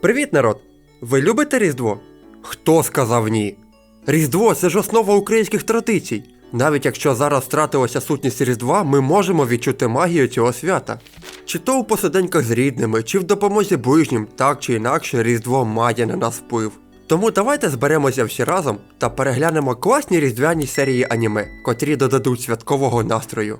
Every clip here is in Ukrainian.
Привіт, народ! Ви любите Різдво? Хто сказав ні? Різдво це ж основа українських традицій. Навіть якщо зараз втратилася сутність Різдва, ми можемо відчути магію цього свята. Чи то у посиденьках з рідними, чи в допомозі ближнім, так чи інакше Різдво має на нас вплив. Тому давайте зберемося всі разом та переглянемо класні різдвяні серії аніме, котрі додадуть святкового настрою.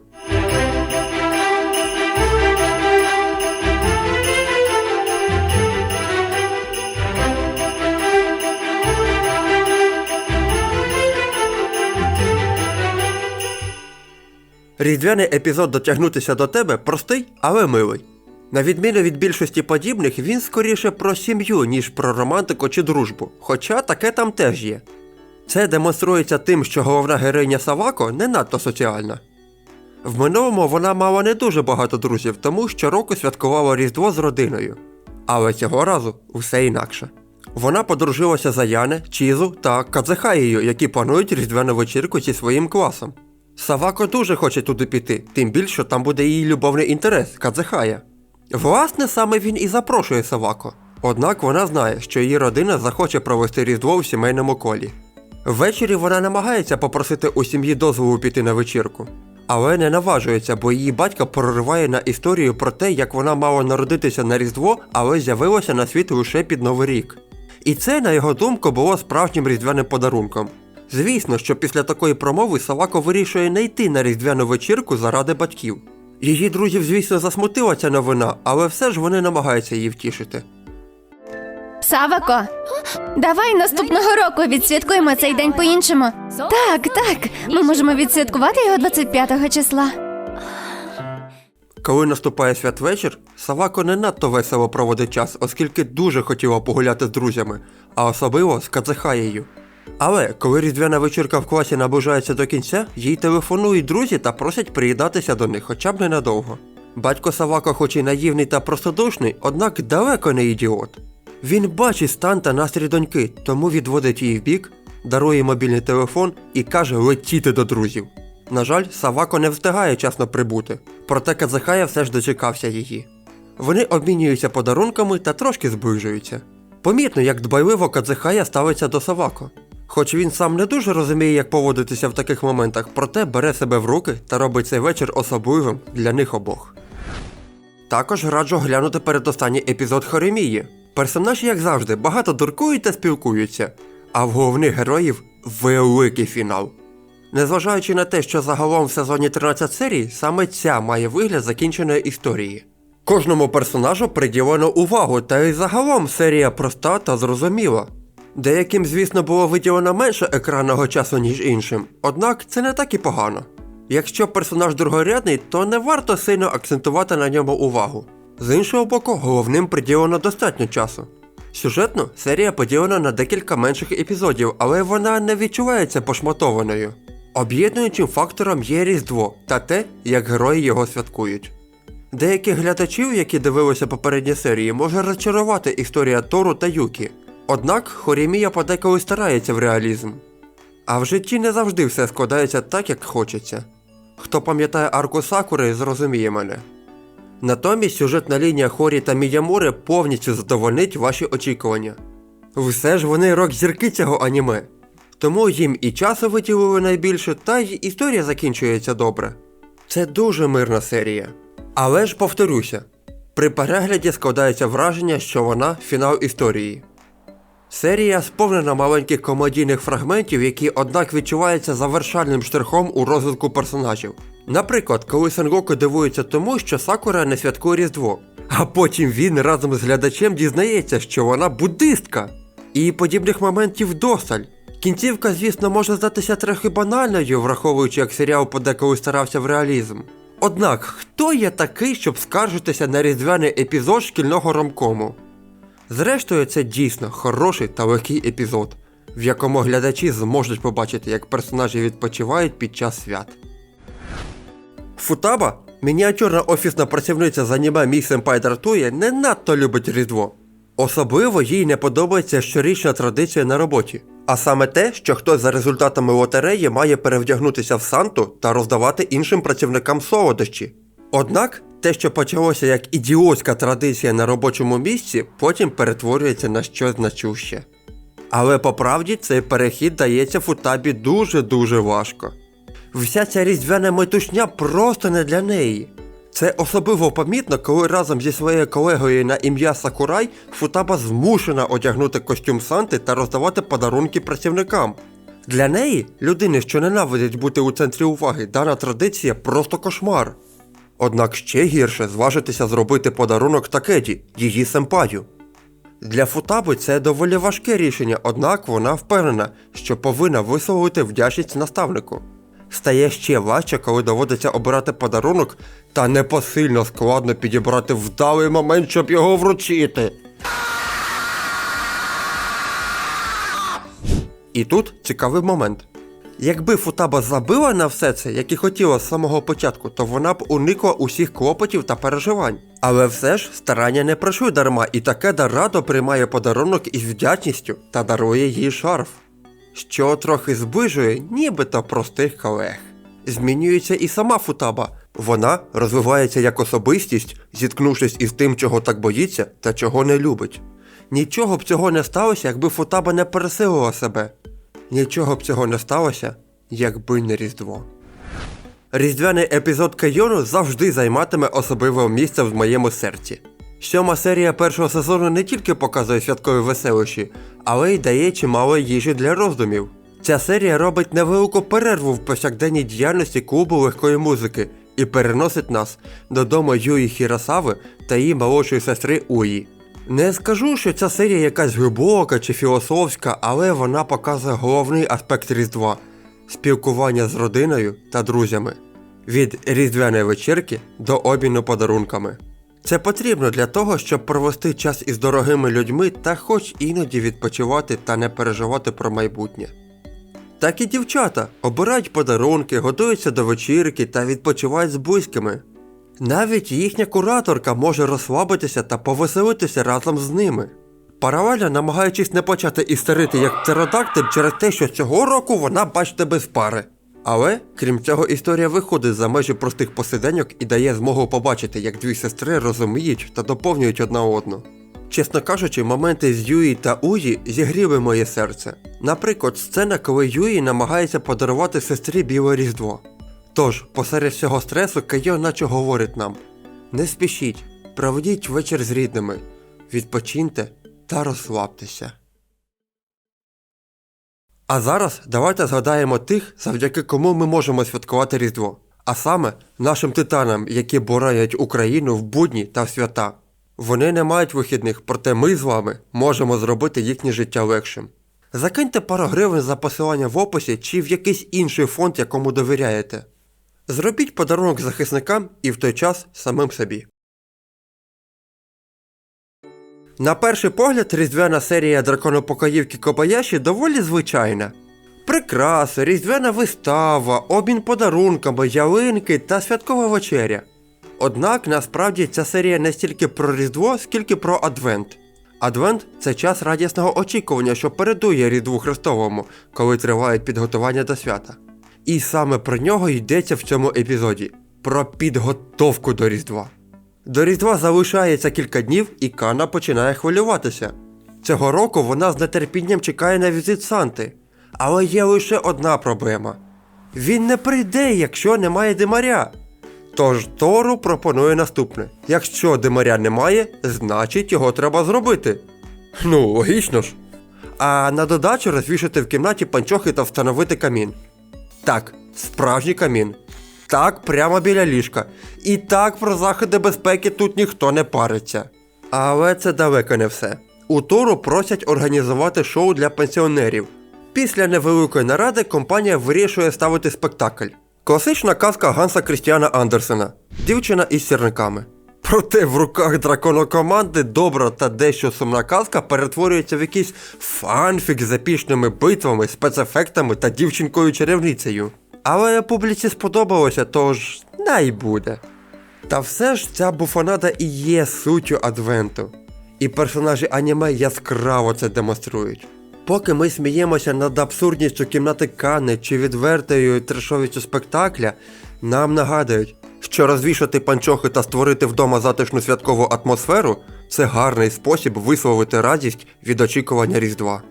Різдвяний епізод дотягнутися до тебе простий, але милий. На відміну від більшості подібних, він скоріше про сім'ю, ніж про романтику чи дружбу, хоча таке там теж є. Це демонструється тим, що головна героїня Савако не надто соціальна. В минулому вона мала не дуже багато друзів, тому щороку святкувала Різдво з родиною. Але цього разу усе інакше. Вона подружилася за Яне, Чізу та Кадзехаєю, які планують різдвяну вечірку зі своїм класом. Савако дуже хоче туди піти, тим більше там буде її любовний інтерес Кадзехая. Власне, саме він і запрошує Савако. Однак вона знає, що її родина захоче провести Різдво у сімейному колі. Ввечері вона намагається попросити у сім'ї дозволу піти на вечірку, але не наважується, бо її батько прориває на історію про те, як вона мала народитися на Різдво, але з'явилася на світ лише під Новий рік. І це, на його думку, було справжнім різдвяним подарунком. Звісно, що після такої промови Савако вирішує не йти на різдвяну вечірку заради батьків. Її друзів, звісно, засмутила ця новина, але все ж вони намагаються її втішити. Савако, давай наступного року відсвяткуємо цей день по-іншому. Так, так. Ми можемо відсвяткувати його 25 числа. Коли наступає святвечір, Савако не надто весело проводить час, оскільки дуже хотіла погуляти з друзями, а особливо з Кацехаєю. Але коли різдвяна вечірка в класі наближається до кінця, їй телефонують друзі та просять приїдатися до них хоча б ненадовго. Батько Савако, хоч і наївний та простодушний, однак далеко не ідіот. Він бачить стан та настрій доньки, тому відводить її вбік, дарує мобільний телефон і каже летіти до друзів. На жаль, Савако не встигає часно прибути, проте Казахая все ж дочекався її. Вони обмінюються подарунками та трошки зближуються. Помітно, як дбайливо Кадзехая ставиться до Савако. Хоч він сам не дуже розуміє, як поводитися в таких моментах, проте бере себе в руки та робить цей вечір особливим для них обох. Також раджу глянути передостанній епізод Хоремії. Персонажі, як завжди, багато дуркують та спілкуються, а в головних героїв великий фінал. Незважаючи на те, що загалом в сезоні 13 серій, саме ця має вигляд закінченої історії. Кожному персонажу приділено увагу, та й загалом серія проста та зрозуміла. Деяким, звісно, було виділено менше екранного часу, ніж іншим, однак це не так і погано. Якщо персонаж другорядний, то не варто сильно акцентувати на ньому увагу. З іншого боку, головним приділено достатньо часу. Сюжетно серія поділена на декілька менших епізодів, але вона не відчувається пошматованою. Об'єднуючим фактором є Різдво та те, як герої його святкують. Деяких глядачів, які дивилися попередні серії, може розчарувати історія Тору та Юкі. Однак Хорімія подеколи старається в реалізм. А в житті не завжди все складається так, як хочеться. Хто пам'ятає арку Сакури, зрозуміє мене. Натомість сюжетна лінія Хорі та Міямори повністю задовольнить ваші очікування. Все ж вони рок-зірки цього аніме. Тому їм і часу виділили найбільше, та й історія закінчується добре. Це дуже мирна серія. Але ж повторюся, при перегляді складається враження, що вона фінал історії. Серія сповнена маленьких комедійних фрагментів, які, однак, відчуваються завершальним штрихом у розвитку персонажів. Наприклад, коли Сенгоку дивується тому, що Сакура не святкує Різдво, а потім він разом з глядачем дізнається, що вона буддистка. І подібних моментів досаль. Кінцівка, звісно, може здатися трохи банальною, враховуючи, як серіал подеколи старався в реалізм. Однак, хто є такий, щоб скаржитися на різдвяний епізод шкільного ромкому? Зрештою, це дійсно хороший та легкий епізод, в якому глядачі зможуть побачити, як персонажі відпочивають під час свят. Футаба, мініатюрна офісна працівниця з аніме Мій Сенпай Дартує, не надто любить Різдво. Особливо їй не подобається щорічна традиція на роботі, а саме те, що хтось за результатами лотереї має перевдягнутися в Санту та роздавати іншим працівникам солодощі. Однак Те, що почалося як ідіотська традиція на робочому місці, потім перетворюється на щось значуще. Але по правді цей перехід дається футабі дуже-дуже важко. Вся ця різдвяна метушня просто не для неї. Це особливо помітно, коли разом зі своєю колегою на ім'я Сакурай Футаба змушена одягнути костюм Санти та роздавати подарунки працівникам. Для неї, людини, що ненавидить бути у центрі уваги, дана традиція просто кошмар. Однак ще гірше зважитися зробити подарунок Такеді, її семпаю. Для Футаби це доволі важке рішення, однак вона впевнена, що повинна висловити вдячність наставнику. Стає ще важче, коли доводиться обирати подарунок, та непосильно складно підібрати вдалий момент, щоб його вручити. І тут цікавий момент. Якби Футаба забила на все це, як і хотіла з самого початку, то вона б уникла усіх клопотів та переживань. Але все ж старання не пройшли дарма, і Такеда радо приймає подарунок із вдячністю та дарує їй шарф, що трохи зближує нібито простих колег. Змінюється і сама Футаба. Вона розвивається як особистість, зіткнувшись із тим, чого так боїться та чого не любить. Нічого б цього не сталося, якби Футаба не пересилила себе. Нічого б цього не сталося, якби не Різдво. Різдвяний епізод Кайону завжди займатиме особливе місце в моєму серці. Сьома серія першого сезону не тільки показує святкові веселощі, але й дає чимало їжі для роздумів. Ця серія робить невелику перерву в повсякденній діяльності клубу легкої музики і переносить нас додому Юї Хірасави та її молодшої сестри Уї. Не скажу, що ця серія якась глибока чи філософська, але вона показує головний аспект Різдва спілкування з родиною та друзями. Від різдвяної вечірки до обміну подарунками. Це потрібно для того, щоб провести час із дорогими людьми та хоч іноді відпочивати та не переживати про майбутнє. Так і дівчата обирають подарунки, готуються до вечірки та відпочивають з близькими. Навіть їхня кураторка може розслабитися та повеселитися разом з ними. Паралельно намагаючись не почати істерити як птеродактиль через те, що цього року вона, бачите, без пари. Але, крім цього, історія виходить за межі простих посиденьок і дає змогу побачити, як дві сестри розуміють та доповнюють одна одну. Чесно кажучи, моменти з Юї та Уї зігріли моє серце. Наприклад, сцена, коли Юї намагається подарувати сестрі біле різдво. Тож, посеред всього стресу, Кайо наче говорить нам: не спішіть, проведіть вечір з рідними, відпочиньте та розслабтеся. А зараз давайте згадаємо тих, завдяки кому ми можемо святкувати Різдво, а саме нашим титанам, які бороють Україну в будні та в свята. Вони не мають вихідних, проте ми з вами можемо зробити їхнє життя легшим. Закиньте пару гривень за посилання в описі чи в якийсь інший фонд, якому довіряєте. Зробіть подарунок захисникам і в той час самим собі. На перший погляд, різдвяна серія драконопокоївки Кобаяші доволі звичайна. Прикраси, різдвяна вистава, обмін подарунками, ялинки та святкова вечеря. Однак насправді ця серія не стільки про Різдво, скільки про Адвент. Адвент це час радісного очікування, що передує Різдву Христовому, коли тривають підготування до свята. І саме про нього йдеться в цьому епізоді про підготовку до Різдва. До Різдва залишається кілька днів, і Кана починає хвилюватися. Цього року вона з нетерпінням чекає на візит Санти. Але є лише одна проблема: він не прийде, якщо немає димаря. Тож Тору пропонує наступне: якщо димаря немає, значить його треба зробити. Ну, логічно ж. А на додачу розвішати в кімнаті панчохи та встановити камін. Так, справжній камін. Так, прямо біля ліжка. І так про заходи безпеки тут ніхто не париться. Але це далеко не все. У Тору просять організувати шоу для пенсіонерів. Після невеликої наради компанія вирішує ставити спектакль. Класична казка Ганса Крістіана Андерсена Дівчина із сірниками. Проте в руках драконокоманди добра та дещо сумна казка перетворюється в якийсь фанфік з епічними битвами, спецефектами та дівчинкою-чарівницею. Але публіці сподобалося, тож най буде. Та все ж ця буфонада і є суттю адвенту. І персонажі аніме яскраво це демонструють. Поки ми сміємося над абсурдністю кімнати Кани чи відвертою трешовістю спектакля, нам нагадують, що розвішати панчохи та створити вдома затишну святкову атмосферу це гарний спосіб висловити радість від очікування Різдва.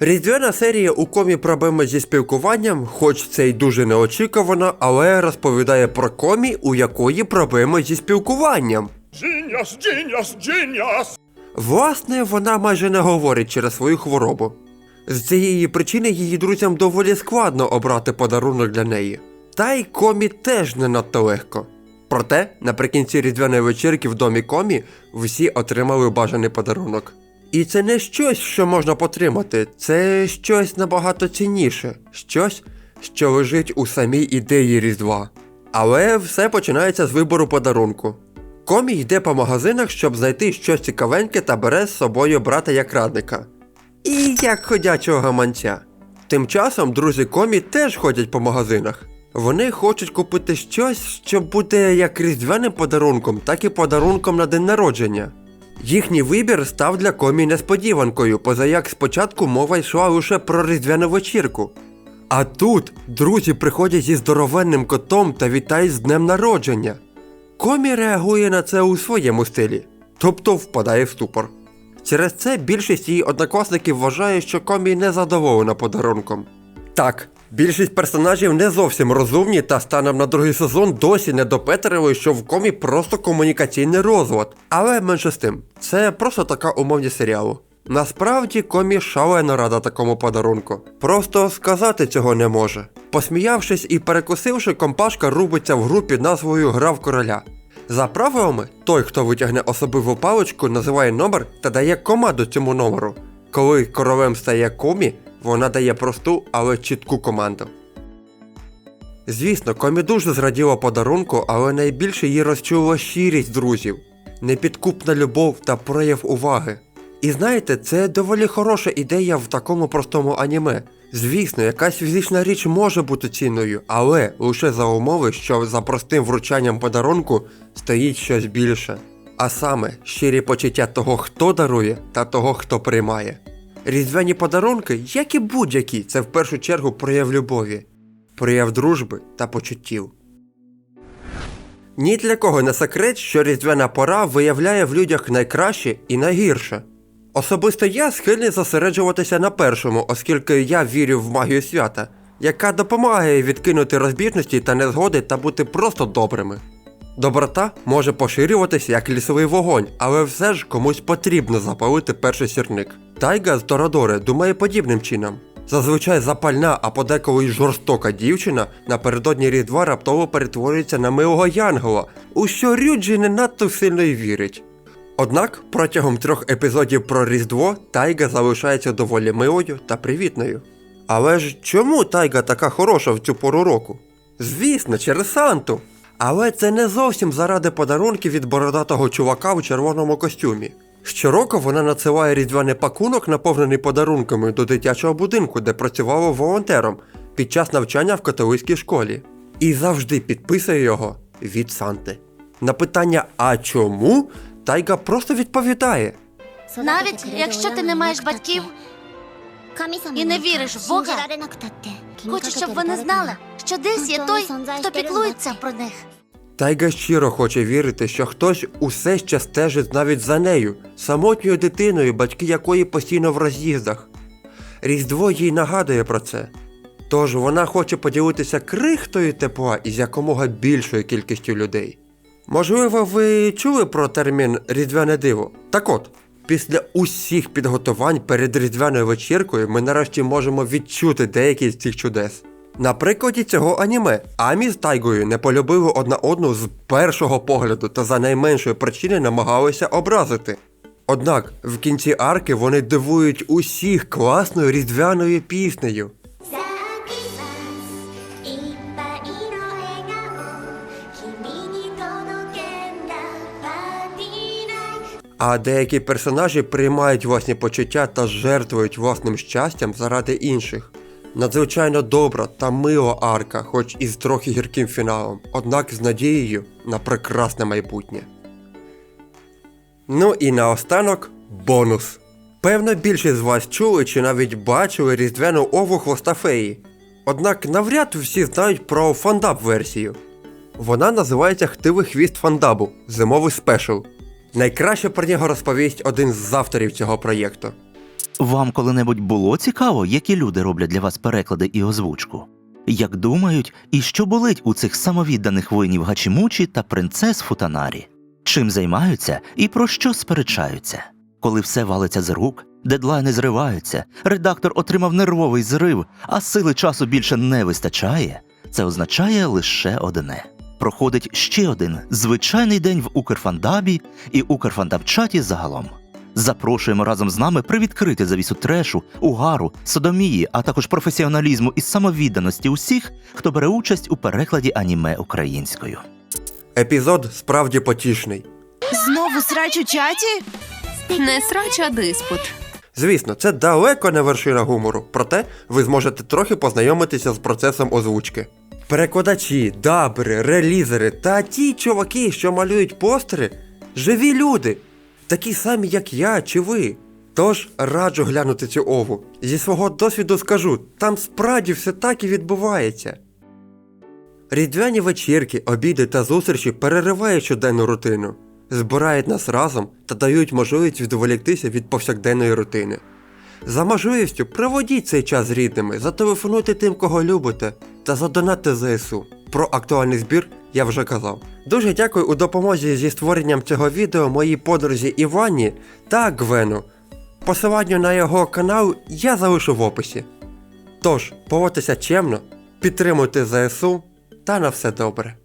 Різдвяна серія у комі проблеми зі спілкуванням, хоч це й дуже неочікувано, але розповідає про комі, у якої проблеми зі спілкуванням. Genius, genius, genius! Власне, вона майже не говорить через свою хворобу. З цієї причини її друзям доволі складно обрати подарунок для неї. Та й комі теж не надто легко. Проте, наприкінці різдвяної вечірки в домі комі всі отримали бажаний подарунок. І це не щось, що можна потримати, це щось набагато цінніше, щось, що лежить у самій ідеї Різдва. Але все починається з вибору подарунку. Комі йде по магазинах, щоб знайти щось цікавеньке та бере з собою брата як радника. І як ходячого гаманця. Тим часом друзі комі теж ходять по магазинах. Вони хочуть купити щось, що буде як різдвяним подарунком, так і подарунком на день народження. Їхній вибір став для комі несподіванкою, поза як спочатку мова йшла лише про різдвяну вечірку. А тут друзі приходять зі здоровенним котом та вітають з днем народження. Комі реагує на це у своєму стилі, тобто впадає в ступор. Через це більшість її однокласників вважає, що комі не задоволена подарунком. Так, більшість персонажів не зовсім розумні та станом на другий сезон досі не допетрили, що в комі просто комунікаційний розлад. Але менше з тим, це просто така умовність серіалу. Насправді комі шалено рада такому подарунку. Просто сказати цього не може. Посміявшись і перекусивши, компашка рубиться в групі назвою Гра в короля. За правилами, той, хто витягне особливу паличку, називає номер та дає команду цьому номеру. Коли королем стає комі, вона дає просту, але чітку команду. Звісно, комі дуже зраділа подарунку, але найбільше її розчула щирість друзів, непідкупна любов та прояв уваги. І знаєте, це доволі хороша ідея в такому простому аніме. Звісно, якась фізична річ може бути цінною, але лише за умови, що за простим вручанням подарунку стоїть щось більше. А саме щирі почуття того, хто дарує, та того, хто приймає. Різдвяні подарунки, як і будь-які, це в першу чергу прояв любові, прояв дружби та почуттів. Ні для кого не секрет, що різдвяна пора виявляє в людях найкраще і найгірше. Особисто я схильний зосереджуватися на першому, оскільки я вірю в магію свята, яка допомагає відкинути розбіжності та незгоди та бути просто добрими. Доброта може поширюватися як лісовий вогонь, але все ж комусь потрібно запалити перший сірник. Тайга з Торадори думає подібним чином. Зазвичай запальна, а подеколи й жорстока дівчина напередодні Різдва раптово перетворюється на милого Янгола, у що Рюджі не надто сильно й вірить. Однак протягом трьох епізодів про Різдво Тайга залишається доволі милою та привітною. Але ж чому Тайга така хороша в цю пору року? Звісно, через Санту. Але це не зовсім заради подарунків від бородатого чувака у червоному костюмі. Щороку вона надсилає різдвяний пакунок, наповнений подарунками до дитячого будинку, де працювала волонтером під час навчання в католицькій школі. І завжди підписує його від Санти. На питання А чому? Тайга просто відповідає. Навіть якщо ти не маєш батьків, і не віриш в Бога, хочу, щоб вони знали, що десь є той, хто піклується про них. Тайга щиро хоче вірити, що хтось усе ще стежить навіть за нею, самотньою дитиною, батьки якої постійно в роз'їздах. Різдво їй нагадує про це. Тож вона хоче поділитися крихтою тепла із якомога більшою кількістю людей. Можливо, ви чули про термін різдвяне диво? Так от, після усіх підготувань перед різдвяною вечіркою ми нарешті можемо відчути деякі з цих чудес. На прикладі цього аніме Амі з Тайгою не полюбили одна одну з першого погляду та за найменшої причини намагалися образити. Однак в кінці арки вони дивують усіх класною різдвяною піснею. А деякі персонажі приймають власні почуття та жертвують власним щастям заради інших. Надзвичайно добра та мила арка, хоч і з трохи гірким фіналом, однак з надією на прекрасне майбутнє. Ну і наостанок бонус. Певно, більшість з вас чули чи навіть бачили різдвяну ову хвоста феї. Однак навряд всі знають про фандап версію. Вона називається Хтивий хвіст фандабу зимовий спешл. Найкраще про нього розповість один з авторів цього проєкту. Вам коли-небудь було цікаво, які люди роблять для вас переклади і озвучку? Як думають, і що болить у цих самовідданих воїнів Гачімучі та принцес Футанарі? Чим займаються і про що сперечаються? Коли все валиться з рук, дедлайни зриваються, редактор отримав нервовий зрив, а сили часу більше не вистачає, це означає лише одне. Проходить ще один звичайний день в Укрфандабі і Укрфандабчаті загалом. Запрошуємо разом з нами привідкрити завісу трешу, угару, содомії, а також професіоналізму і самовідданості усіх, хто бере участь у перекладі аніме українською. Епізод справді потішний. Знову срач у чаті? Не срач, а диспут. Звісно, це далеко не вершина гумору, проте ви зможете трохи познайомитися з процесом озвучки. Перекладачі, дабри, релізери та ті чуваки, що малюють постери, живі люди, такі самі, як я чи ви. Тож раджу глянути цю ову. Зі свого досвіду скажу, там справді все так і відбувається. Різдвяні вечірки, обіди та зустрічі переривають щоденну рутину, збирають нас разом та дають можливість відволіктися від повсякденної рутини. За можливістю проводіть цей час з рідними, зателефонуйте тим, кого любите, та задонатьте ЗСУ. Про актуальний збір я вже казав. Дуже дякую у допомозі зі створенням цього відео моїй подрузі Івані та Гвену. Посилання на його канал я залишу в описі. Тож, поводьтеся чемно, підтримуйте ЗСУ та на все добре.